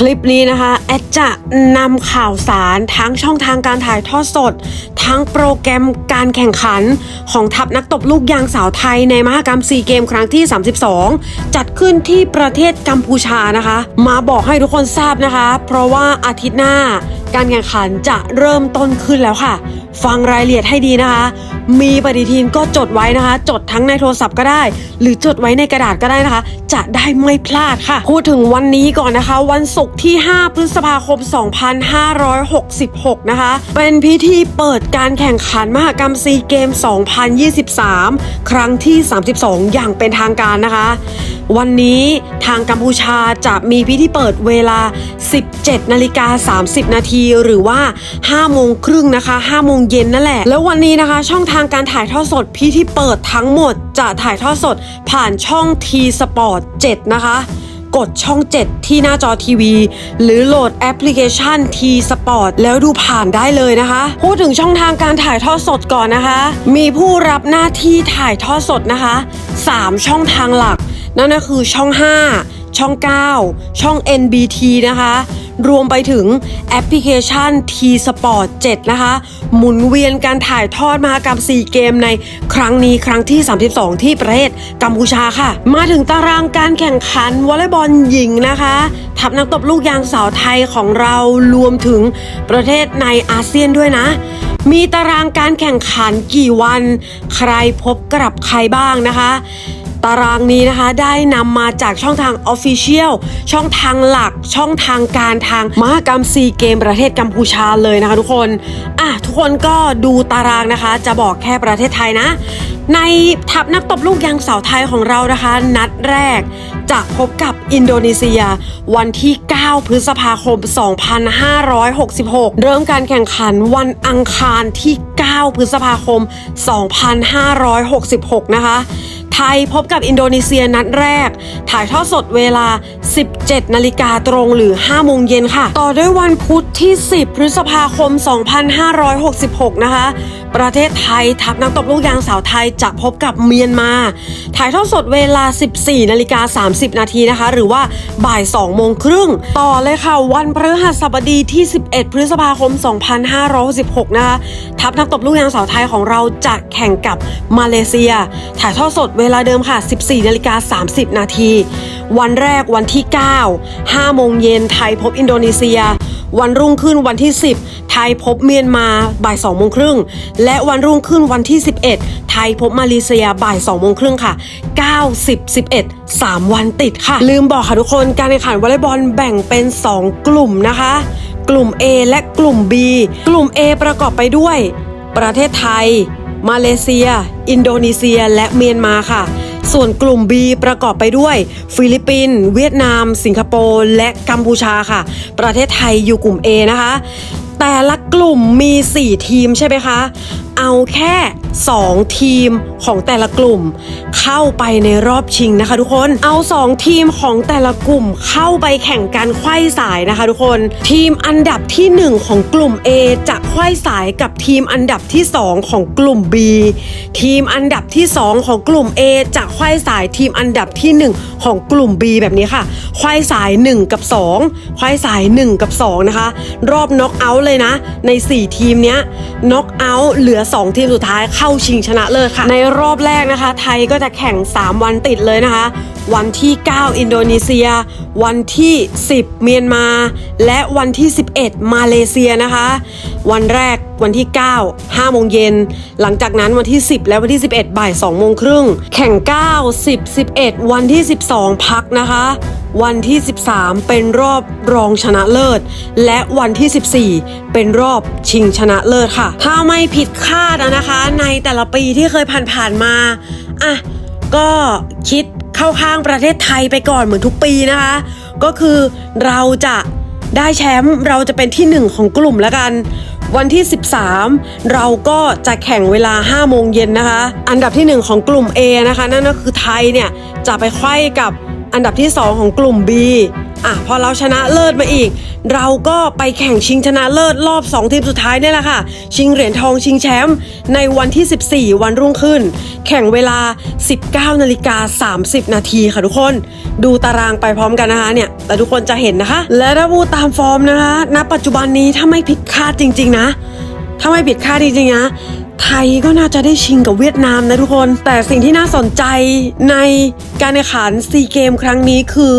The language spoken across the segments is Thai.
คลิปนี้นะคะแอดจะนำข่าวสารทั้งช่องทางการถ่ายทอดสด ทั้งโปรแกรมการแข่งขัน ของทัพนักตบลูกยางสาวไทยในมหกรรมซีเกมครั้งที่ 32 จัดขึ้นที่ประเทศกัมพูชานะคะ มาบอกให้ทุกคนทราบนะคะ เพราะว่าอาทิตย์หน้า การแข่งขันจะเริ่มต้นขึ้นแล้วค่ะ ฟังรายละเอียดให้ดีนะคะ มีปฏิทินก็จดไว้นะคะ จดทั้งในโทรศัพท์ก็ได้ หรือจดไว้ในกระดาษก็ได้นะคะ จะได้ไม่พลาดค่ะ พูดถึงวันนี้ก่อนนะคะ วันศุกร์ที่ 5 พฤษภาคม 2566 นะคะ เป็นพิธีเปิดการแข่งขันมหกรรมซีเกม 2023 ครั้งที่ 32 อย่างเป็นทางการนะคะ วันนี้ทางกัมพูชาจะมีพิธีเปิดเวลา 17 นาฬิกา 30 นาทีหรือว่า 5 โมงครึ่งนะคะ5โมงเย็นนั่นแหละ แล้ววันนี้นะคะ ช่องทางการถ่ายทอดสดพิธีเปิดทั้งหมดจะถ่ายทอดสดผ่านช่อง T Sport 7 นะคะกดช่อง 7 ที่หน้าจอทีวี หรือโหลดแอปพลิเคชัน T Sport แล้วดูผ่านได้เลยนะคะ พูดถึงช่องทางการถ่ายทอดสดก่อนนะคะ มีผู้รับหน้าที่ถ่ายทอดสดนะคะ 3 ช่องทางหลัก นั่นก็คือช่อง 5 ช่อง 9 ช่อง NBT นะคะ รวมไปถึงแอปพลิเคชัน T Sport 7 นะคะ หมุนเวียนการถ่ายทอดมหกรรม 4 เกมในครั้งนี้ครั้งที่ 32 ที่ประเทศกัมพูชาค่ะ มาถึงตารางการแข่งขันวอลเลย์บอลหญิงนะคะทัพนักตบลูกยางสาวไทยของเรารวมถึงประเทศในอาเซียนด้วยนะมีตารางการแข่งขันกี่วัน ใครพบกับใครบ้างนะคะ ตารางนี้นะคะได้นำมาจากช่องทาง Official ช่องทางหลักช่องทางการทางมหกรรมซีเกมประเทศกัมพูชาเลยนะคะทุกคนอะทุกคนก็ดูตารางนะคะ จะบอกแค่ประเทศไทยนะ ในทัพนักตบลูกยางสาวไทยของเรานะคะ นัดแรกจะพบกับอินโดนีเซีย วันที่ 9 พฤษภาคม 2566 เริ่มการแข่งขันวันอังคารที่ 9 พฤษภาคม 2566 นะคะ ไทยพบกับอินโดนีเซียนัดแรก ถ่ายทอดสดเวลา 17 นาฬิกาตรงหรือ 5 โมงเย็นค่ะ ต่อด้วยวันพุธที่ 10 พฤษภาคม 2566 นะคะ ประเทศไทยทัพนักตบลูกยางสาวไทยจะพบกับเมียนมา ถ่ายทอดสดเวลา 14 นาฬิกา 30 นาทีนะคะ หรือว่าบ่าย 2 โมงครึ่ง ต่อเลยค่ะ วันพฤหัสบดีที่ 11 พฤษภาคม 2566 นะคะ ทัพนักตบลูกยางสาวไทยของเราจะแข่งกับมาเลเซีย ถ่ายทอดสดเวลาเดิมค่ะ 14นาฬิกา30 นาที วันแรกวันที่ 9 5โมงเย็นไทยพบอินโดนีเซีย วันรุ่งขึ้นวันที่ 10 ไทยพบเมียนมาบ่าย2โมงครึ่ง และวันรุ่งขึ้นวันที่ 11 ไทยพบมาเลเซียบ่าย2โมงครึ่งค่ะ 9 10 11 3 วันติดค่ะ ลืมบอกค่ะทุกคนการแข่งขันวอลเลย์บอลแบ่งเป็น 2 กลุ่มนะคะ กลุ่ม A และกลุ่ม B กลุ่ม A ประกอบไปด้วย ประเทศไทย มาเลเซีย อินโดนีเซีย และเมียนมาค่ะ ส่วนกลุ่ม B ประกอบไปด้วย ฟิลิปปินส์เวียดนาม สิงคโปร์และกัมพูชาค่ะ ประเทศไทยอยู่กลุ่ม A นะคะ แต่ละกลุ่มมี 4 ทีมใช่ไหมคะ เอาแค่ 2 ทีมของแต่ละกลุ่ม เข้าไปในรอบชิงนะคะ ทุกคน เอา 2 ทีมของแต่ละกลุ่มเข้าไปแข่งกันไขว้สายนะคะ ทุกคน ทีมอันดับที่ 1 ของกลุ่ม A จะไขว้สายกับทีมอันดับที่ 2 ของกลุ่ม B ทีมอันดับที่ 2 ของกลุ่ม A จะไขว้สายทีมอันดับที่ 1 ของกลุ่ม B แบบนี้ค่ะ ไขว้สาย 1 กับ 2 ไขว้สาย 1 กับ 2 นะคะ รอบน็อกเอาท์เลยนะ ใน 4 ทีมเนี้ยน็อกเอาท์เหลือ 2 ทีมสุดท้ายเข้าชิงชนะเลิศค่ะ ในรอบแรกนะคะ ไทยก็จะแข่ง 3 วันติดเลยนะคะ วันที่ 9 อินโดนีเซีย วันที่ 10 เมียนมา และวันที่ 11 มาเลเซียนะคะ วันแรกวันที่ 9 5โมงเย็น หลังจากนั้นวันที่ 10 และวันที่ 11 บ่าย2โมงครึ่ง แข่ง 9 10 11 วันที่ 12 พักนะคะ วันที่ 13 เป็นรอบรองชนะเลิศ และวันที่ 14 เป็นรอบชิงชนะเลิศค่ะ ถ้าไม่ผิดคาดนะคะ ในแต่ละปีที่เคยผ่านๆมา อะ ก็คิด เข้าข้างประเทศไทยไปก่อนเหมือนทุกปีนะคะ ก็คือเราจะได้แชมป์เราจะเป็นที่หนึ่งของกลุ่มแล้วกัน วันที่ 13 เราก็จะแข่งเวลา 5 โมงเย็นนะคะ อันดับที่ 1 ของกลุ่ม A นะคะ นั่นก็คือไทยเนี่ย จะไปไขว้กับอันดับที่ 2 ของกลุ่ม B อะพอเราชนะเลิศมาอีก เราก็ไปแข่งชิงชนะเลิศรอบ 2 ทีมสุดท้ายเนี่ยแหละค่ะ ชิงเหรียญทองชิงแชมป์ในวันที่ 14 วันรุ่งขึ้น แข่งเวลา 19นาฬิกา30 นาทีค่ะทุกคน ดูตารางไปพร้อมกันนะคะเนี่ย แต่ทุกคนจะเห็นนะคะ และถ้าพูดตามฟอร์มนะคะณปัจจุบันนี้ถ้าไม่ผิดคาดจริง ๆ นะ ถ้าไม่ผิดคาดจริงๆนะ ไทยก็น่าจะได้ชิงกับเวียดนามนะทุกคน แต่สิ่งที่น่าสนใจในการแข่งขันซีเกมครั้งนี้คือ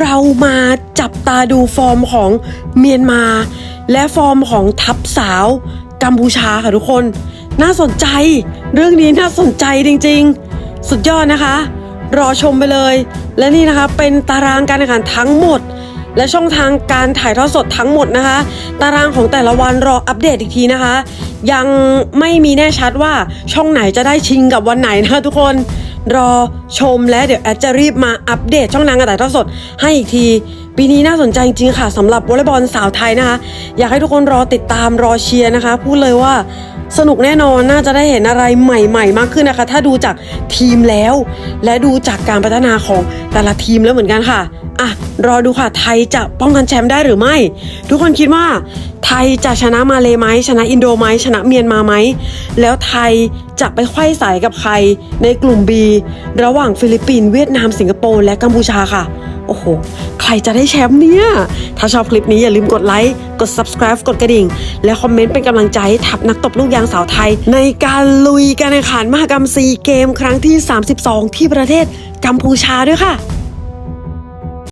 เรามาจับตาดูฟอร์มของเมียนมา และฟอร์มของทัพสาวกัมพูชาค่ะทุกคน น่าสนใจ เรื่องนี้น่าสนใจจริง ๆ สุดยอดนะคะ รอชมไปเลย และนี่นะคะเป็นตารางการแข่งขันทั้งหมดและช่องทางการถ่ายทอดสดทั้งหมดนะคะ ตารางของแต่ละวันรออัปเดตอีกทีนะคะ ยังไม่มีแน่ชัดว่าช่องไหนจะได้ชิงกับวันไหนนะคะทุกคนรอชมและเดี๋ยวแอดจะรีบมาอัปเดตช่องนางการถ่ายทอดสดให้อีกที ปีนี้น่าสนใจจริงๆค่ะสำหรับวอลเลย์บอลสาวไทยนะคะ อยากให้ทุกคนรอติดตามรอเชียร์นะคะ พูดเลยว่า สนุกแน่นอนน่าจะได้เห็นอะไรใหม่ๆ มากขึ้นนะคะ ถ้าดูจากทีมแล้ว และดูจากการพัฒนาของแต่ละทีมแล้วเหมือนกันค่ะอะรอดูค่ะไทยจะป้องกันแชมป์ได้หรือไม่ ทุกคนคิดว่า ไทยจะชนะมาเลไหมชนะอินโดไหมชนะเมียนมาไหมแล้วไทยจะไปไขว้สายกับใครในกลุ่ม B ระหว่างฟิลิปปินส์เวียดนามสิงคโปร์และกัมพูชาค่ะ อ้โห ใครจะได้แชมป์เนี่ย ถ้าชอบคลิปนี้อย่าลืมกดไลค์ กด subscribe กดกระดิ่ง และคอมเมนต์เป็นกำลังใจทับนักตบลูกยางสาวไทย ในการลุยการแข่งขันมหกรรมซีเกม ครั้งที่ 32 ที่ประเทศกัมพูชาด้วยค่ะ